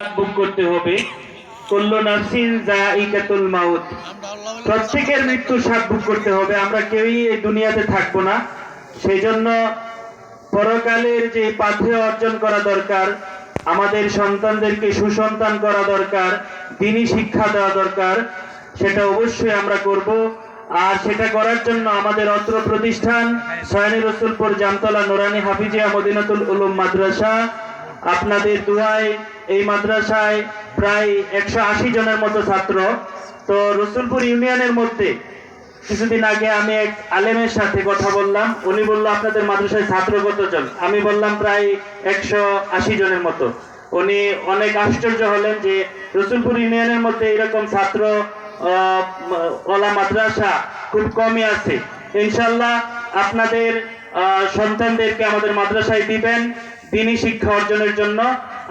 বুক করতে হবে। কুল্লু নাফসিন জাইকাতুল মাউত। প্রত্যেকের মৃত্যুর স্বাদ ভোগ করতে হবে। আমরা কেউই এই দুনিয়াতে থাকব না। পরকালের যে পাথেয় অর্জন করা দরকার, আমাদের সন্তানদেরকে সুসন্তান করা দরকার দিনই শিক্ষা দেওয়া দরকার, সেটা অবশ্যই আমরা করব। আর সেটা করার জন্য আমাদের অত্র প্রতিষ্ঠান, সয়নি রসুলপুর, জামতলা, নোরানি, হাফিজিয়া, মদিনাতুল উলুম মাদ্রাসা আপনাদের দুয়ায়, এই মাদ্রাসায় প্রায় একশো আশি জনের মতো ছাত্র। তো রসুলপুর ইউনিয়নের মধ্যে কিছুদিন আগে আমি এক আলেমের সাথে কথা বললাম। উনি বলল, আপনাদের মাদ্রাসায় ছাত্র কতজন? আমি বললাম, প্রায় একশো আশি জনের মতো। উনি অনেক আশ্চর্য হলেন যে রসুলপুর ইউনিয়নের মধ্যে এরকম ছাত্র ওলা মাদ্রাসা খুব কমই আছে। ইনশাল্লাহ আপনাদের সন্তানদেরকে আমাদের মাদ্রাসায় দিবেন। দিনী শিক্ষা অর্জনের জন্য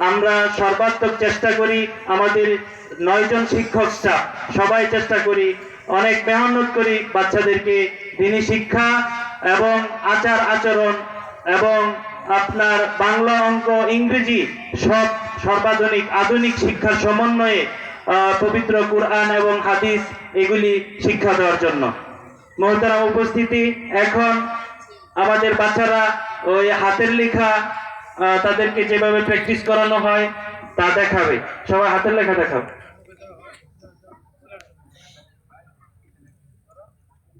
আমরা সর্বাত্মক চেষ্টা করি আমাদের নয়জন শিক্ষক স্টাফ সবাই চেষ্টা করি, অনেক মেহনত করি বাচ্চাদেরকে দিনী শিক্ষা এবং আচার আচরণ এবং আপনার বাংলা অঙ্ক, ইংরেজি সব সর্বাধুনিক আধুনিক শিক্ষার সমন্বয়ে পবিত্র কুরআন এবং হাদিস এগুলি শিক্ষা দেওয়ার জন্য। মহতারা উপস্থিতি, এখন আমাদের বাচ্চারা ওই হাতের লেখা তাদেরকে যেভাবে প্র্যাকটিস করানো হয়, তা দেখাবে। সবাই হাতের লেখা দেখাও।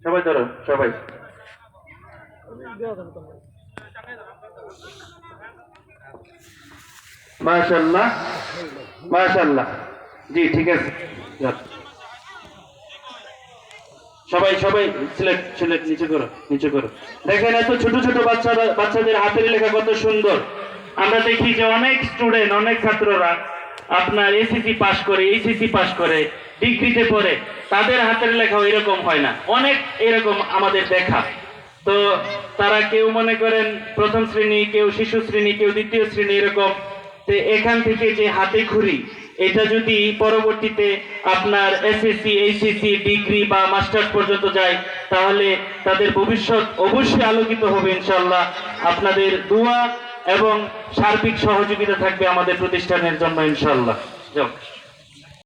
সবাই ধরো, সবাই। মাশাল্লাহ মাশাল্লাহ জি, ঠিক আছে। সবাই সবাই সিলেক্ট সিলেক্ট নিচে করো নিচে করো। দেখেন এত ছোট ছোট বাচ্চারা বাচ্চাদের হাতের লেখা কত সুন্দর। আমরা দেখি যে অনেক স্টুডেন্ট অনেক ছাত্ররা আপনার এসিসি পাস করে এইচএসসি পাস করে ডিগ্রিতে পড়ে, তাদের হাতের লেখাও এরকম হয় না। অনেক এরকম আমাদের দেখা। তো তারা কেউ মনে করেন প্রথম শ্রেণি, কেউ শিশু শ্রেণি, কেউ দ্বিতীয় শ্রেণি এরকম। তো এখান থেকে যে হাতে খুরি এটা যদি পরবর্তীতে আপনার এসএসসি এইচএসসি ডিগ্রি বা মাস্টার্স পর্যন্ত যায়, তাহলে তাদের ভবিষ্যৎ অবশ্যই আলোকিত হবে ইনশাল্লাহ আপনাদের দোয়া এবং সার্বিক সহযোগিতা থাকবে আমাদের প্রতিষ্ঠানের জন্য ইনশাল্লাহ